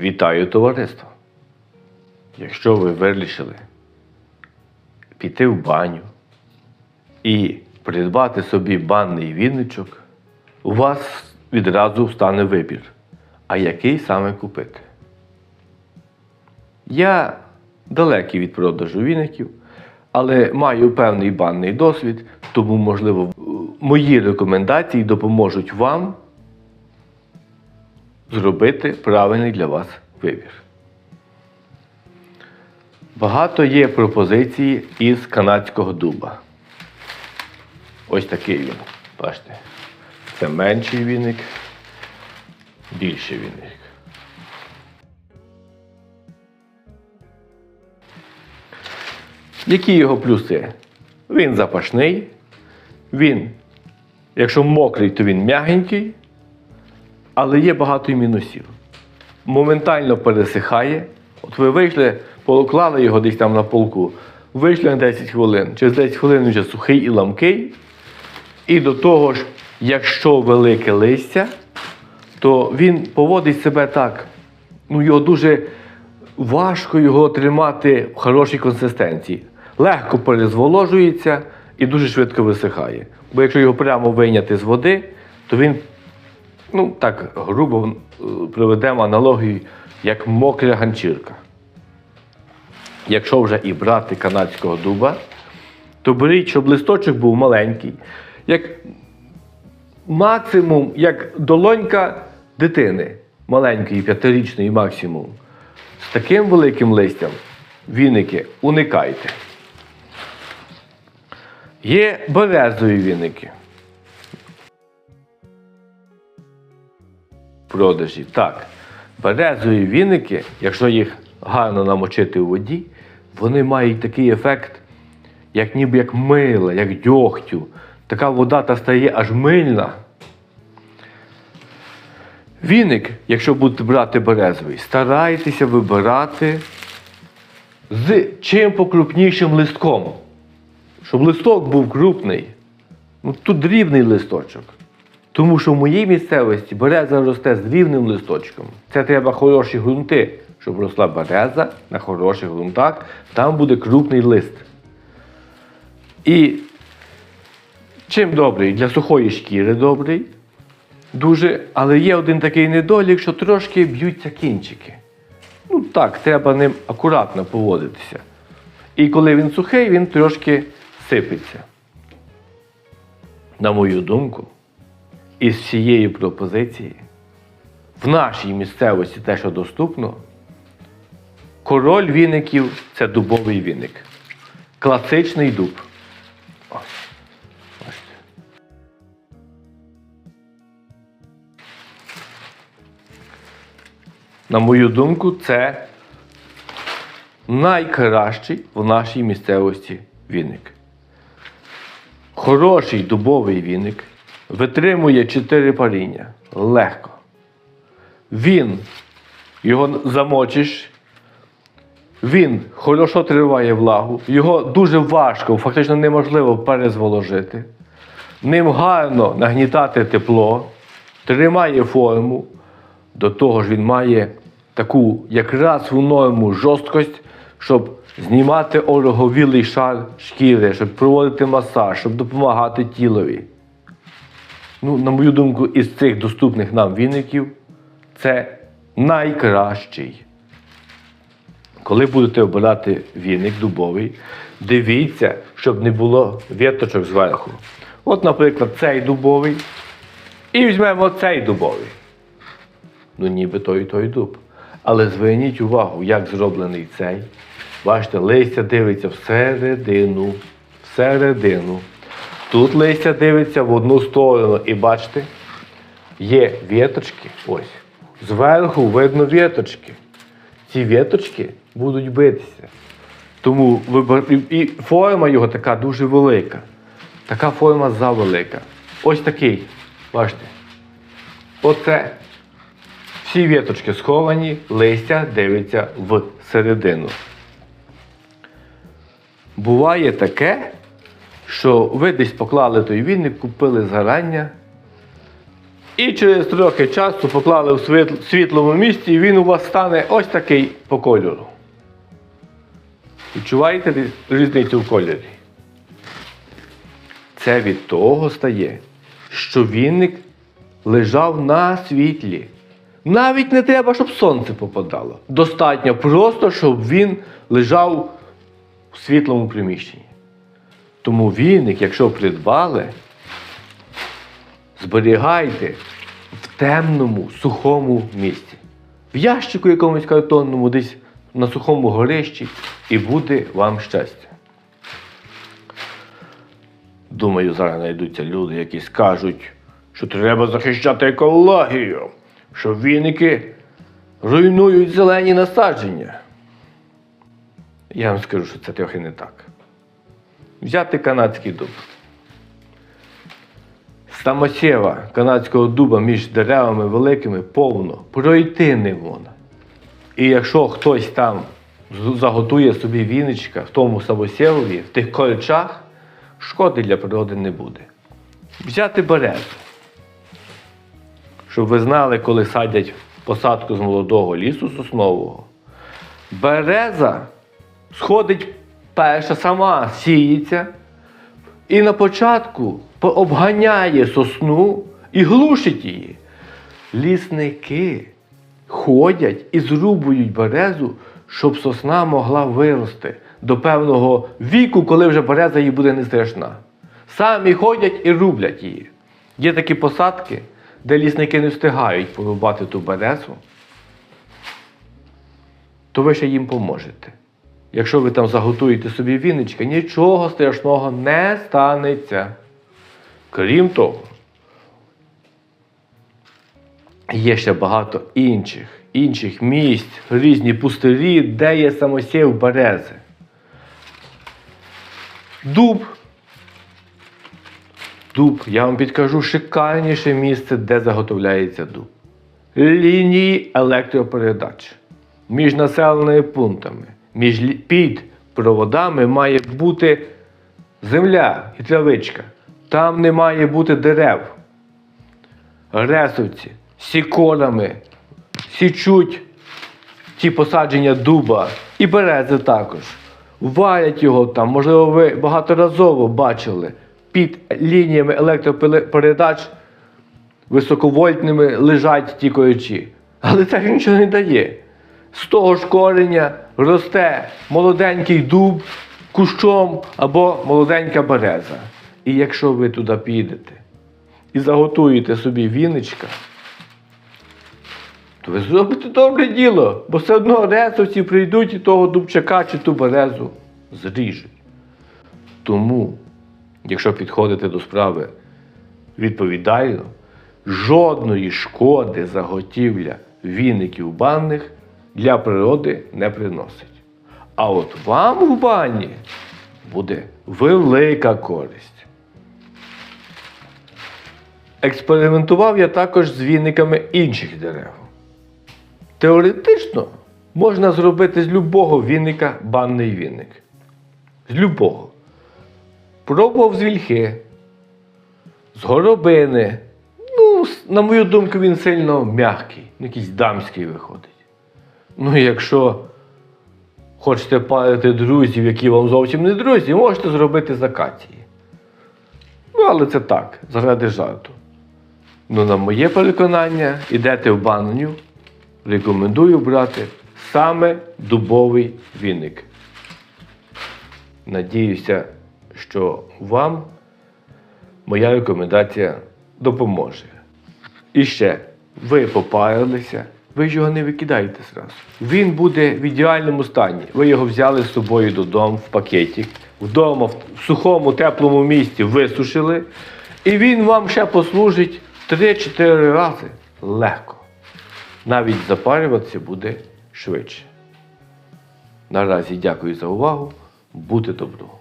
Вітаю товариство! Якщо ви вирішили піти в баню і придбати собі банний вінничок, у вас відразу стане вибір, а який саме купити. Я далекий від продажу віників, але маю певний банний досвід, тому, можливо, мої рекомендації допоможуть вам зробити правильний для вас вибір. Багато є пропозицій із канадського дуба. Ось такий він. Бачите. Це менший віник, більший віник. Які його плюси? Він запашний, він, якщо мокрий, то він м'ягенький, але є багато і мінусів. Моментально пересихає. От ви вийшли, поклали його десь там на полку, вийшли на 10 хвилин. Через 10 хвилин він вже сухий і ламкий. І до того ж, якщо велике листя, то він поводить себе так. Ну, його дуже важко його тримати в хорошій консистенції. Легко перезволожується і дуже швидко висихає. Бо якщо його прямо вийняти з води, то він, ну так грубо е, приведемо аналогію, як мокра ганчірка. Якщо вже і брати канадського дуба, то беріть, щоб листочок був маленький, як максимум, як долонька дитини, маленької, п'ятирічної максимум. З таким великим листям віники уникайте. Є березові віники. Продажі. Так. Березові віники, якщо їх гарно намочити у воді, вони мають такий ефект, як ніби як мила, як дьогтю. Така вода та стає аж мильна. Віник, якщо будете брати березовий, старайтеся вибирати з чим покрупнішим листком. Щоб листок був крупний. Ну, тут дрібний листочок. Тому що в моїй місцевості береза росте з рівним листочком. Це треба хороші ґрунти, щоб росла береза на хороших ґрунтах, там буде крупний лист. І чим добрий? Для сухої шкіри добрий. Дуже, але є один такий недолік, що трошки б'ються кінчики. Ну так, треба ним акуратно поводитися. І коли він сухий, він трошки сипеться. На мою думку, із цієї пропозиції, в нашій місцевості те, що доступно, король віників це дубовий віник. Класичний дуб. На мою думку, це найкращий в нашій місцевості віник. Хороший дубовий віник витримує 4 паріння легко. Він його замочиш, він хорошо триває влагу, його дуже важко, фактично неможливо перезволожити. Ним гарно нагнітати тепло, тримає форму. До того ж, він має таку якраз в норму жорсткость, щоб знімати ороговілий шар шкіри, щоб проводити масаж, щоб допомагати тілові. Ну, на мою думку, із цих доступних нам віників це найкращий. Коли будете обирати віник дубовий, дивіться, щоб не було віточок зверху. От, наприклад, цей дубовий. І візьмемо цей дубовий. Ну, ніби той і той дуб. Але зверніть увагу, як зроблений цей. Бачите, листя дивиться всередину. Всередину. Тут листя дивиться в одну сторону. І бачите, є віточки. Ось. Зверху видно віточки. Ці віточки будуть битися. Тому і- форма його така дуже велика. Така форма завелика. Ось такий. Бачите. Оце. Всі віточки сховані, листя дивиться в середину. Буває таке, що ви десь поклали той віник, купили згарання, І через трохи часу поклали в світлому місці, і він у вас стане ось такий по кольору. Відчуваєте різ- різницю в кольорі? Це від того стає, що віник лежав на світлі. Навіть не треба, щоб сонце попадало. Достатньо просто, щоб він лежав в світлому приміщенні. Тому віник, якщо придбали, зберігайте в темному, сухому місці. В ящику якомусь картонному, десь на сухому горищі, і буде вам щастя. Думаю, зараз знайдуться люди, які скажуть, що треба захищати екологію, що віники руйнують зелені насадження. Я вам скажу, що це трохи не так. Взяти канадський дуб. Самосєва канадського дуба між деревами великими повно, пройти не можна. І якщо хтось там заготує собі віничка в тому самосєвові, в тих колючах, шкоди для природи не буде. Взяти березу. Щоб ви знали, коли садять посадку з молодого лісу соснового. Береза сходить перша сама сіється, і на початку обганяє сосну і глушить її. Лісники ходять і зрубують березу, щоб сосна могла вирости до певного віку, коли вже береза їй буде не страшна. Самі ходять і рублять її. Є такі посадки, де лісники не встигають порубати ту березу, то ви ще їм поможете. Якщо ви там заготуєте собі віничка, нічого страшного не станеться. Крім того, є ще багато інших, інших місць, різні пустирі, де є самосів берези. Дуб. Дуб, я вам підкажу шикарніше місце, де заготовляється дуб. Лінії електропередач. Між населеними пунктами, між під проводами має бути земля і травичка. Там не має бути дерев. Ресовці сікорами січуть ті посадження дуба і берези також. Валять його там, можливо, ви багаторазово бачили під лініями електропередач високовольтними лежать ті коючі. Але ж нічого не дає. З того ж кореня росте молоденький дуб кущом або молоденька береза. І якщо ви туди підете і заготуєте собі віничка, то ви зробите добре діло, бо все одно ресовці прийдуть і того дубчака чи ту березу зріжуть. Тому, якщо підходите до справи відповідально, жодної шкоди заготівля віників банних для природи не приносить. А от вам в бані буде велика користь. Експериментував я також з віниками інших дерев. Теоретично можна зробити з любого віника банний віник. З любого. Пробував з вільхи, з горобини. Ну, на мою думку, він сильно м'який, якийсь дамський виходить. Ну, якщо хочете парити друзів, які вам зовсім не друзі, можете зробити з акації. Ну, але це так, заради жарту. Ну, на моє переконання, ідете в баню, рекомендую брати саме дубовий віник. Надіюся, що вам моя рекомендація допоможе. І ще, ви попарилися, ви ж його не викидаєте зразу. Він буде в ідеальному стані. Ви його взяли з собою додому в пакетик, вдома в сухому, теплому місці висушили, і він вам ще послужить 3-4 рази легко. Навіть запарюватися буде швидше. Наразі дякую за увагу. Будьте добро.